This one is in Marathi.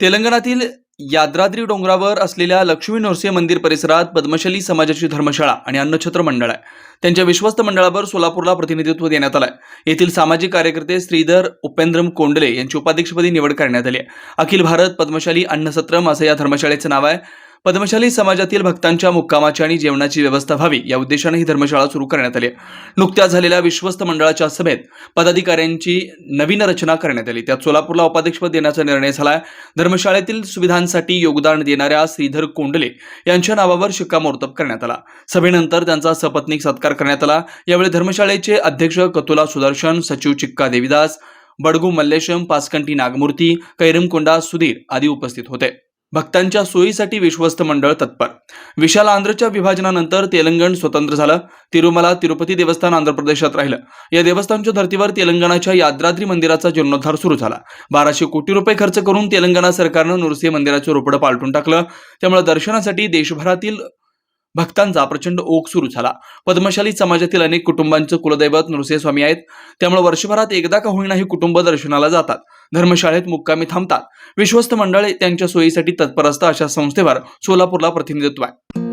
तेलंगणातील याद्राद्री डोंगरावर असलेल्या लक्ष्मी नरसिंह मंदिर परिसरात पद्मशली समाजाची धर्मशाळा आणि अन्नछत्र मंडळ आहे. त्यांच्या विश्वस्त मंडळावर सोलापूरला प्रतिनिधित्व देण्यात आलं आहे येथील सामाजिक कार्यकर्ते श्रीधर उपेंद्रम कोंडले यांची उपाध्यक्षपदी निवड करण्यात आली आहे. अखिल भारत पद्मशाली अन्नसत्रम असं या धर्मशाळेचं नाव आहे. पद्मशाली समाजातील भक्तांच्या मुक्कामाची आणि जेवणाची व्यवस्था व्हावी या उद्देशाने ही धर्मशाळा सुरू करण्यात आली. नुकत्याच झालेल्या विश्वस्त मंडळाच्या सभेत पदाधिकाऱ्यांची नवीन रचना करण्यात आली. त्यात सोलापूरला उपाध्यक्षपद देण्याचा निर्णय झाला धर्मशाळेतील सुविधांसाठी योगदान देणाऱ्या श्रीधर कोंडले यांच्या नावावर शिक्कामोर्तब करण्यात आला. सभेनंतर त्यांचा सपत्नीक सत्कार करण्यात आला. यावेळी धर्मशाळेचे अध्यक्ष कतुला सुदर्शन सचिव चिक्का देविदास बडगू मल्लेशम पासकंटी नागमूर्ती कैरमकोंडा सुधीर आदी उपस्थित होते. भक्तांच्या सोयीसाठी विश्वस्त मंडळ तत्पर. विशाल आंध्रच्या विभाजनानंतर तेलंगण स्वतंत्र झालं. तिरुमला तिरुपती देवस्थान आंध्र प्रदेशात राहिलं. या देवस्थानच्या धर्तीवर तेलंगणाच्या याद्राद्री मंदिराचा जीर्णोद्धार सुरू झाला. बाराशे कोटी रुपये खर्च करून तेलंगणा सरकारनं नृसिंह मंदिराचं रोपडं पालटून टाकलं. त्यामुळे दर्शनासाठी देशभरातील भक्तांचा प्रचंड ओघ सुरू झाला. पद्मशाली समाजातील अनेक कुटुंबांचं कुलदैवत नृसिंहस्वामी आहेत. त्यामुळे वर्षभरात एकदा का होईना ही कुटुंब दर्शनाला जातात. धर्मशाळेत मुक्कामी थांबतात. विश्वस्त मंडळे त्यांच्या सोयीसाठी तत्पर असतं अशा संस्थेवर सोलापूरला प्रतिनिधित्व आहे.